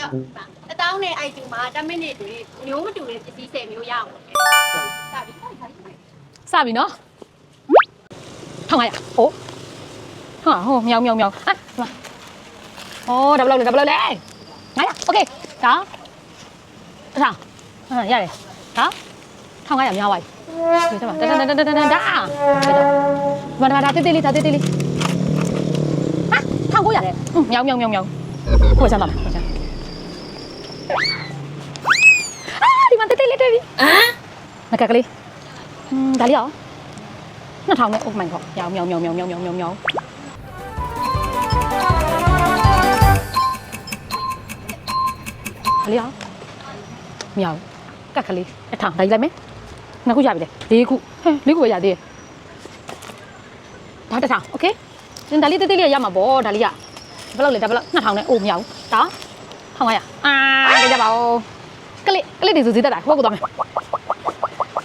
ရော့ပါအတောင်းနဲ့ item မှာ10မိနစ်တွေမျိုးမတူတဲ့ပစ္စည်း10မျိုးရအောင်စပြီ စပြီနော်ထောင်းလိုက်ရဟိုဟာဟိုမြောင်မြောင်မြောင်ဟာဒီမှာဩဒါဘယ်လောက်လဲဒါဘယ်လောက်လဲငါရโอเคဒါတစ်ထောင်ဟာရတယ်ဒါထောင်းငါရမြောင်ပါပြီဒီစမှာတန်တန်တန်တန်တန်ဒါဘာဒါဒါတေးတေးလေးဒါတေးတေးလေးဟာထောင်းကိုရတယ်မြောင်မြောင်မြောင်မြောင်ကိုစမ်းပါမယ်ကိုစမ်း အာဒီမှာတေးတေးလေးတွေ့ပြီဟမ်ငါကကလေးอืมဒါလေးအောင်2000နဲ့ oh my god မြောင်မြောင်မြောင်မြောင်မြောင်မြောင်မြောင်မြောင်ဒါလေးအောင်မြောင်ကက်ကလေး1000ဒါကြီးလိုက်မယ်နှစ်ခုရပြီလေ၄ခုဟဲ့၄ခုပဲရသေးတယ်ဒါ1000 okay ရှင်ဒါလေးတေးသေးလေးရမှာပေါ့ဒါလေးရဘယ်လောက်လဲဒါဘယ်လောက်2000နဲ့ oh မြောင်ဒါ 1500အာကြကြပါဦးကလေးကလေးတွေစုစည်းတတ်တာဟိုဘက်ကိုသွားမယ်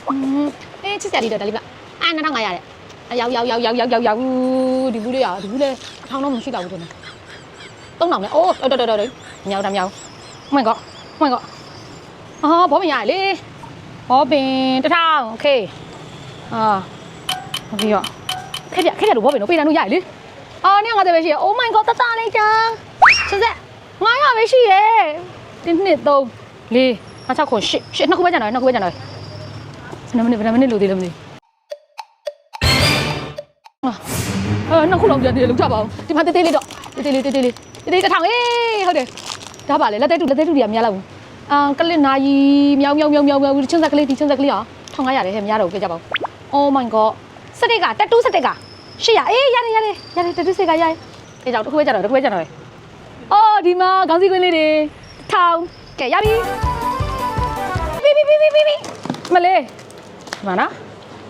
อืมเอ๊ะချစ်စရာလေးတော့ဒါလေးပြအာ9500ရတယ်အရောက်ရောက်ရောက်ရောက်ရောက်ရောက်ရောက်ဒီဘူးလေးอ่ะဒီဘူးလေးအထောင်တော့မရှိတော့ဘူးထင်တယ်3000နဲ့အိုးတော်တော်တော်တော်မြောက်တာမြောက် Oh my god Oh my god အော်ဘောပင်ရလေဘောပင်1000 okay အာဟုတ်ပြီရောခက်ပြခက်ပြလို့ဘောပင်တော့ပေးတန်းလို့ရလေအော်950ပဲရှိရ Oh my god တတလေးချာဆက်ဆက်900 ပဲရှိရဲ့1 2 3 4 5 6 9 10 10နှစ်ခုပဲကျန်တော့နှစ်ခုပဲကျန်တော့ဘယ်မိနစ်ဘယ်မိနစ်လို့သေးလဲမသိဘူးအာနှစ်ခုလုံးပြန်သေးတယ်လောက်ကြပါအောင်ဒီမှာတေးသေးလေးတော့တေးသေးလေးတေးသေးလေးတေးသေးတစ်ထောင်အေးဟုတ်တယ်ဒါပါလေလက်သေးတူလက်သေးတူတွေကမရတော့ဘူးအာကလစ်နာကြီးမြောင်မြောင်မြောင်မြောင်မြောင်ချင်းဆက်ကလေးဒီချင်းဆက်ကလေးဟာ1500ရတယ်ဟဲ့မရတော့ဘူးကြကြပါဦး Oh my god စတစ်ကတက်တူးစတစ်က800အေးရတယ်ရတယ်ရတယ်တက်တူးစတစ်ကရတယ်အေးကြောက်တစ်ခုပဲကြတော့တစ်ခုပဲကြတော့အော် ဒီမှာခေါင်းစည်းကွင်းလေးတွေထောင်ကဲရပြီဘီဘီဘီဘီဘီမလေးဒီမှာနော်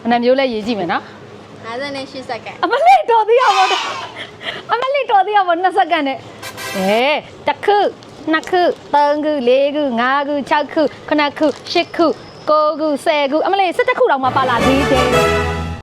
အနံမျိုးလဲရေးကြည့်မယ်နော်58စက္ကန့်အမလေးတော်သေးရပါတော့အမလေးတော်သေးရပါ2စက္ကန့်နဲ့အဲတစ်ခုနှစ်ခုသုံးခုလေးခုငါးခု၆ခုခုနှစ်ခုရှစ်ခုကိုးခုဆယ်ခုအမလေး17ခုတောင်မှပါလာသေးတယ်